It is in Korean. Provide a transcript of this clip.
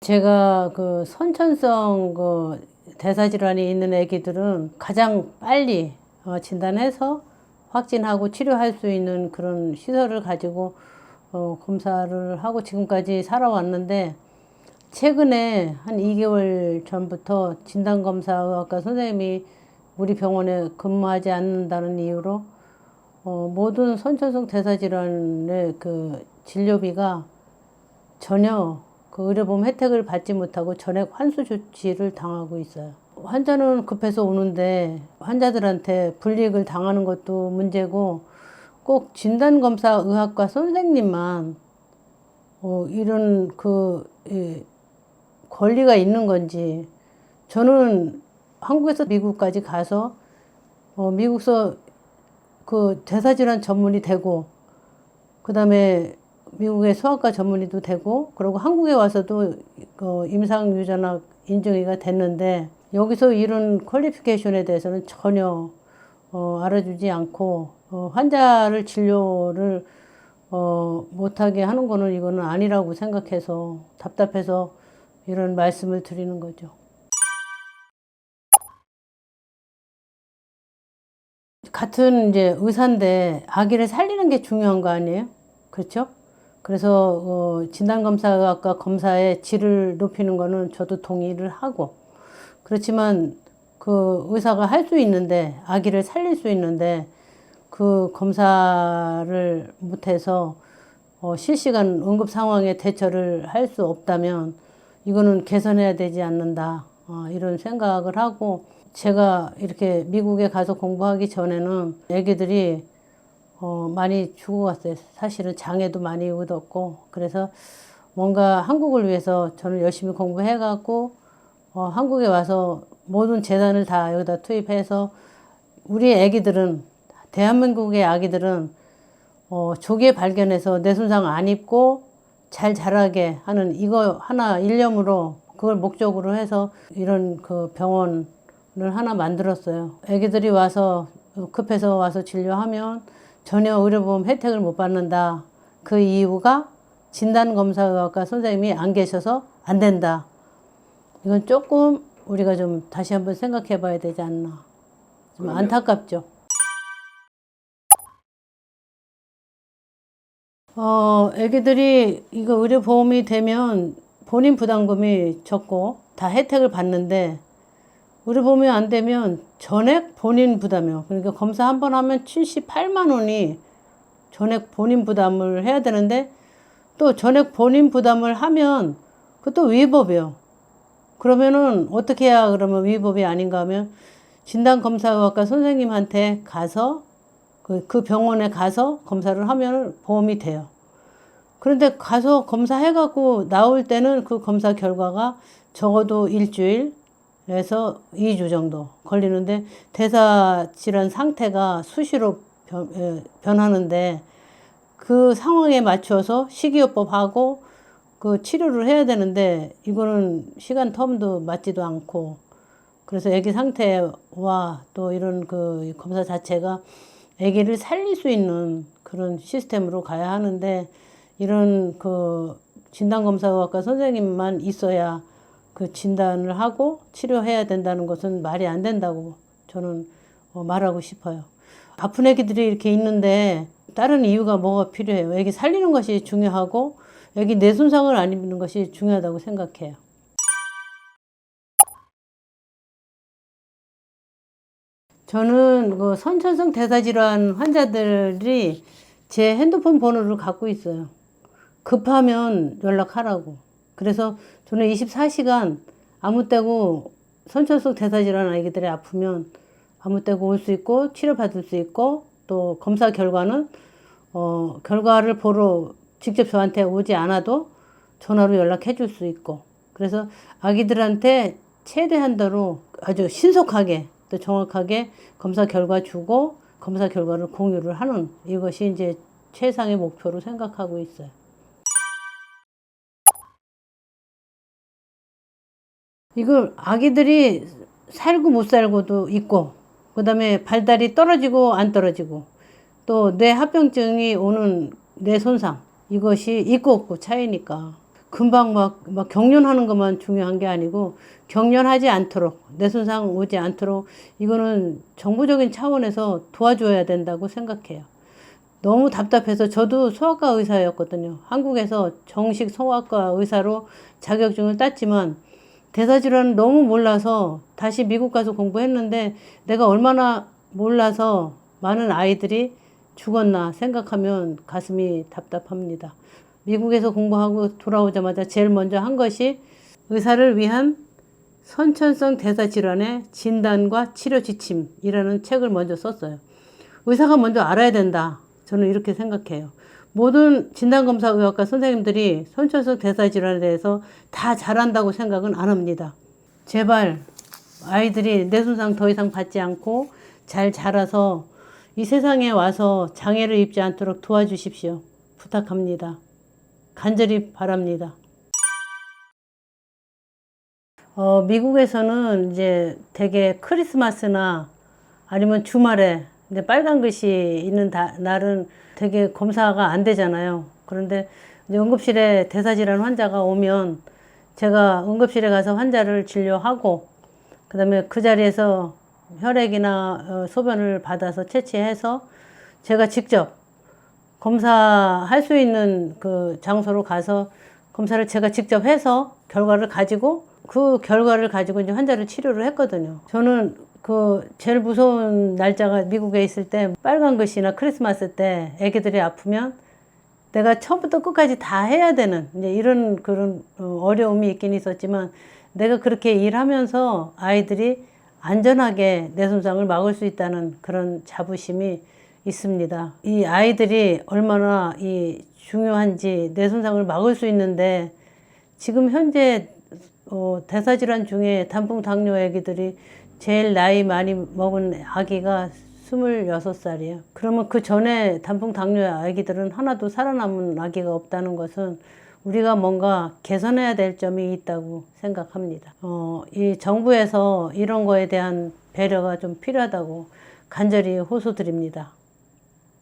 제가 그 선천성 그 대사질환이 있는 애기들은 가장 빨리 어, 진단해서 확진하고 치료할 수 있는 그런 시설을 가지고 어, 검사를 하고 지금까지 살아왔는데 최근에 한 2개월 전부터 진단검사의학과 선생님이 우리 병원에 근무하지 않는다는 이유로 어, 모든 선천성 대사질환의 그 진료비가 전혀 그 의료보험 혜택을 받지 못하고 전액 환수 조치를 당하고 있어요. 환자는 급해서 오는데 환자들한테 불이익을 당하는 것도 문제고 꼭 진단검사 의학과 선생님만 어, 이런 그 예, 권리가 있는 건지 저는 한국에서 미국까지 가서 어, 미국서 그 대사질환 전문이 되고 그 다음에 미국의 소아과 전문의도 되고 그리고 한국에 와서도 그 임상 유전학 인증이가 됐는데 여기서 이런 퀄리피케이션에 대해서는 전혀 어, 알아주지 않고 어, 환자를 진료를 어, 못하게 하는 거는 이거는 아니라고 생각해서 답답해서 이런 말씀을 드리는 거죠. 같은 이제 의사인데 아기를 살리는 게 중요한 거 아니에요? 그렇죠? 그래서 어, 진단검사학과 검사의 질을 높이는 거는 저도 동의를 하고 그렇지만 그 의사가 할 수 있는데 아기를 살릴 수 있는데 그 검사를 못해서 어, 실시간 응급 상황에 대처를 할 수 없다면 이거는 개선해야 되지 않는다 어, 이런 생각을 하고 제가 이렇게 미국에 가서 공부하기 전에는 애기들이 어, 많이 죽어갔어요. 사실은 장애도 많이 얻었고 그래서 뭔가 한국을 위해서 저는 열심히 공부해갖고 어, 한국에 와서 모든 재산을 다 여기다 투입해서 우리 애기들은 대한민국의 아기들은 어, 조기에 발견해서 뇌손상 안 입고 잘 자라게 하는 이거 하나 일념으로 그걸 목적으로 해서 이런 그 병원 을 하나 만들었어요. 애기들이 와서 급해서 와서 진료하면 전혀 의료보험 혜택을 못 받는다. 그 이유가 진단검사의학과 선생님이 안 계셔서 안 된다. 이건 조금 우리가 좀 다시 한번 생각해 봐야 되지 않나. 좀 그러네요. 안타깝죠. 어, 애기들이 이거 의료보험이 되면 본인 부담금이 적고 다 혜택을 받는데 의료보험이 안 되면 전액 본인 부담이요. 그러니까 검사 한 번 하면 78만 원이 전액 본인 부담을 해야 되는데 또 전액 본인 부담을 하면 그것도 위법이에요. 그러면은 어떻게 해야 그러면 위법이 아닌가 하면 진단검사의학과 선생님한테 가서 그, 그 병원에 가서 검사를 하면 보험이 돼요. 그런데 가서 검사해갖고 나올 때는 그 검사 결과가 적어도 일주일, 에서 2주 정도 걸리는데 대사 질환 상태가 수시로 변, 에, 변하는데 그 상황에 맞춰서 식이요법하고 그 치료를 해야 되는데 이거는 시간 텀도 맞지도 않고 그래서 아기 상태와 또 이런 그 검사 자체가 아기를 살릴 수 있는 그런 시스템으로 가야 하는데 이런 그 진단검사학과 선생님만 있어야 그 진단을 하고 치료해야 된다는 것은 말이 안 된다고 저는 어, 말하고 싶어요. 아픈 애기들이 이렇게 있는데 다른 이유가 뭐가 필요해요? 애기 살리는 것이 중요하고 애기 뇌 손상을 안 입는 것이 중요하다고 생각해요. 저는 그 선천성 대사질환 환자들이 제 핸드폰 번호를 갖고 있어요. 급하면 연락하라고. 그래서 저는 24시간 아무 때고 선천성 대사질환 아기들이 아프면 아무 때고 올 수 있고 치료받을 수 있고 또 검사 결과는 어, 결과를 보러 직접 저한테 오지 않아도 전화로 연락해 줄 수 있고 그래서 아기들한테 최대한도로 아주 신속하게 또 정확하게 검사 결과 주고 검사 결과를 공유를 하는 이것이 이제 최상의 목표로 생각하고 있어요. 이걸 아기들이 살고 못 살고도 있고 그 다음에 발달이 떨어지고 안 떨어지고 또 뇌 합병증이 오는 뇌 손상 이것이 있고 없고 차이니까 금방 막, 막 경련하는 것만 중요한 게 아니고 경련하지 않도록 뇌 손상 오지 않도록 이거는 정부적인 차원에서 도와줘야 된다고 생각해요. 너무 답답해서 저도 소아과 의사였거든요. 한국에서 정식 소아과 의사로 자격증을 땄지만 대사질환을 너무 몰라서 다시 미국 가서 공부했는데 내가 얼마나 몰라서 많은 아이들이 죽었나 생각하면 가슴이 답답합니다. 미국에서 공부하고 돌아오자마자 제일 먼저 한 것이 의사를 위한 선천성 대사 질환의 진단과 치료 지침이라는 책을 먼저 썼어요. 의사가 먼저 알아야 된다. 저는 이렇게 생각해요. 모든 진단검사의학과 선생님들이 선천성 대사질환에 대해서 다 잘한다고 생각은 안 합니다. 제발 아이들이 뇌손상 더 이상 받지 않고 잘 자라서 이 세상에 와서 장애를 입지 않도록 도와주십시오. 부탁합니다. 간절히 바랍니다. 어, 미국에서는 이제 되게 크리스마스나 아니면 주말에 근데 빨간 글씨 있는 다- 날은 되게 검사가 안 되잖아요. 그런데 이제 응급실에 대사질환 환자가 오면 제가 응급실에 가서 환자를 진료하고 그다음에 그 자리에서 혈액이나 어, 소변을 받아서 채취해서 제가 직접 검사할 수 있는 그 장소로 가서 검사를 제가 직접 해서 결과를 가지고 그 결과를 가지고 이제 환자를 치료를 했거든요. 저는 그 제일 무서운 날짜가 미국에 있을 때 빨간 글씨나 크리스마스 때 애기들이 아프면 내가 처음부터 끝까지 다 해야 되는 이제 이런 그런 어, 어려움이 있긴 있었지만 내가 그렇게 일하면서 아이들이 안전하게 내 손상을 막을 수 있다는 그런 자부심이 있습니다. 이 아이들이 얼마나 이 중요한지 내 손상을 막을 수 있는데 지금 현재 어, 대사질환 중에 단풍 당뇨 아기들이 제일 나이 많이 먹은 아기가 26살이에요. 그러면 그 전에 단풍 당뇨 아기들은 하나도 살아남은 아기가 없다는 것은 우리가 뭔가 개선해야 될 점이 있다고 생각합니다. 어, 이 정부에서 이런 거에 대한 배려가 좀 필요하다고 간절히 호소드립니다.